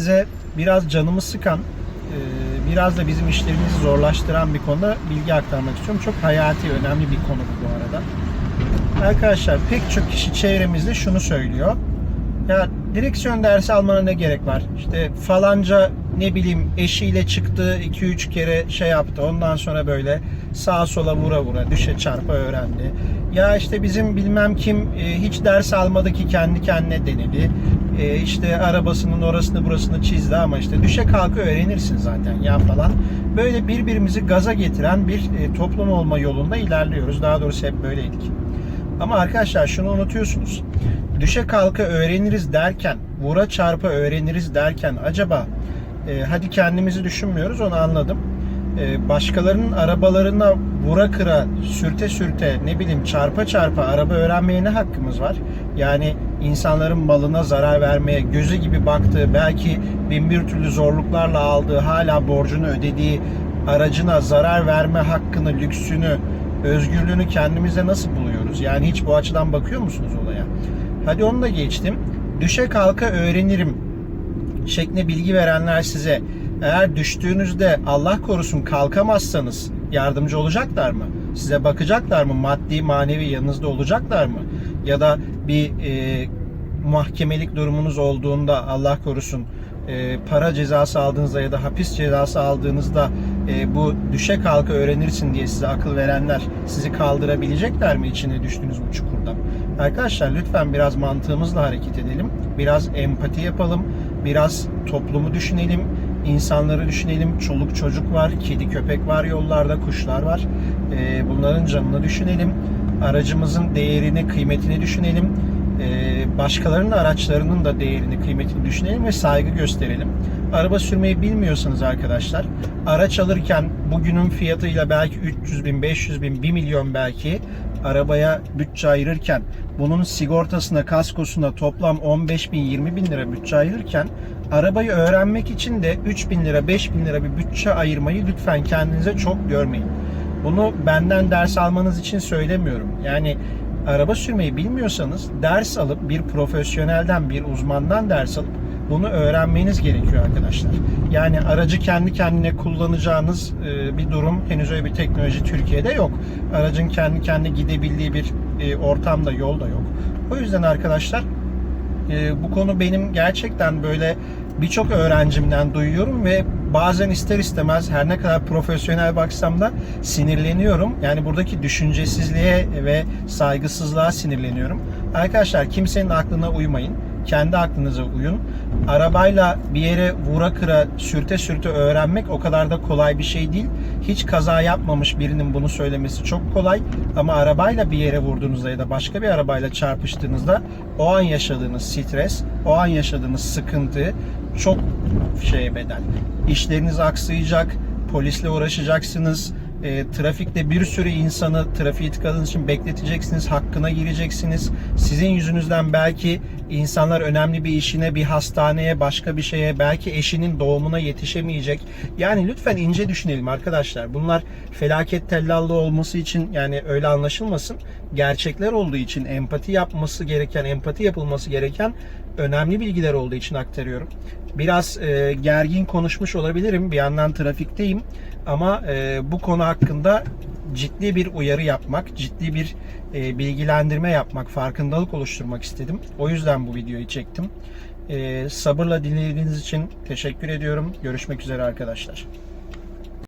Size biraz canımı sıkan, e, biraz da bizim işlerimizi zorlaştıran bir konuda bilgi aktarmak istiyorum. Çok hayati, önemli bir konu bu arada. Arkadaşlar pek çok kişi çevremizde şunu söylüyor. Ya direksiyon dersi almana ne gerek var? İşte falanca ne bileyim eşiyle çıktı 2-3 kere şey yaptı. Ondan sonra böyle sağa sola vura vura düşe çarpa öğrendi. Ya işte bizim bilmem kim e, hiç ders almadı ki kendi kendine denedi. E, işte arabasının orasını burasını çizdi ama işte düşe kalka öğrenirsin zaten ya falan. Böyle birbirimizi gaza getiren bir e, toplum olma yolunda ilerliyoruz. Daha doğrusu hep böyleydik. Ama arkadaşlar şunu unutuyorsunuz. Düşe kalka öğreniriz derken, vura çarpa öğreniriz derken acaba e, hadi kendimizi düşünmüyoruz onu anladım. E, başkalarının arabalarına vura kıra, sürte sürte, ne bileyim çarpa çarpa araba öğrenmeye ne hakkımız var? Yani insanların malına zarar vermeye, gözü gibi baktığı, belki bin bir türlü zorluklarla aldığı, hala borcunu ödediği aracına zarar verme hakkını, lüksünü, özgürlüğünü kendimize nasıl buluyoruz? Yani hiç bu açıdan bakıyor musunuz olaya? Hadi onu da geçtim. Düşe kalka öğrenirim şeklinde bilgi verenler size eğer düştüğünüzde Allah korusun kalkamazsanız yardımcı olacaklar mı? Size bakacaklar mı? Maddi manevi yanınızda olacaklar mı? Ya da bir e, mahkemelik durumunuz olduğunda Allah korusun e, para cezası aldığınızda ya da hapis cezası aldığınızda e, bu düşe kalka öğrenirsin diye size akıl verenler sizi kaldırabilecekler mi içine düştüğünüz bu çukurdan? Arkadaşlar lütfen biraz mantığımızla hareket edelim. Biraz empati yapalım. Biraz toplumu düşünelim. İnsanları düşünelim. Çoluk çocuk var, kedi köpek var yollarda, kuşlar var. E, bunların canını düşünelim. Aracımızın değerini, kıymetini düşünelim başkalarının araçlarının da değerini, kıymetini düşünelim ve saygı gösterelim. Araba sürmeyi bilmiyorsanız arkadaşlar, araç alırken bugünün fiyatıyla belki 300 bin, 500 bin, 1 milyon belki arabaya bütçe ayırırken bunun sigortasına, kaskosuna toplam 15 bin, 20 bin lira bütçe ayırırken arabayı öğrenmek için de 3 bin lira, 5 bin lira bir bütçe ayırmayı lütfen kendinize çok görmeyin. Bunu benden ders almanız için söylemiyorum. Yani araba sürmeyi bilmiyorsanız ders alıp bir profesyonelden, bir uzmandan ders alıp bunu öğrenmeniz gerekiyor arkadaşlar. Yani aracı kendi kendine kullanacağınız e, bir durum henüz öyle bir teknoloji Türkiye'de yok. Aracın kendi kendine gidebildiği bir e, ortamda, yolda yok. O yüzden arkadaşlar e, bu konu benim gerçekten böyle birçok öğrencimden duyuyorum ve bazen ister istemez her ne kadar profesyonel baksam da sinirleniyorum. Yani buradaki düşüncesizliğe ve saygısızlığa sinirleniyorum. Arkadaşlar kimsenin aklına uymayın. Kendi aklınıza uyun. Arabayla bir yere vura kıra sürte sürte öğrenmek o kadar da kolay bir şey değil. Hiç kaza yapmamış birinin bunu söylemesi çok kolay. Ama arabayla bir yere vurduğunuzda ya da başka bir arabayla çarpıştığınızda o an yaşadığınız stres, o an yaşadığınız sıkıntı çok şeye bedel. İşleriniz aksayacak, polisle uğraşacaksınız, e, trafikte bir sürü insanı trafiği tıkadığınız için bekleteceksiniz, hakkına gireceksiniz. Sizin yüzünüzden belki insanlar önemli bir işine, bir hastaneye, başka bir şeye, belki eşinin doğumuna yetişemeyecek. Yani lütfen ince düşünelim arkadaşlar. Bunlar felaket tellallı olması için yani öyle anlaşılmasın. Gerçekler olduğu için empati yapması gereken, empati yapılması gereken önemli bilgiler olduğu için aktarıyorum. Biraz e, gergin konuşmuş olabilirim. Bir yandan trafikteyim. Ama e, bu konu hakkında ciddi bir uyarı yapmak, ciddi bir e, bilgilendirme yapmak, farkındalık oluşturmak istedim. O yüzden bu videoyu çektim. E, sabırla dinlediğiniz için teşekkür ediyorum. Görüşmek üzere arkadaşlar.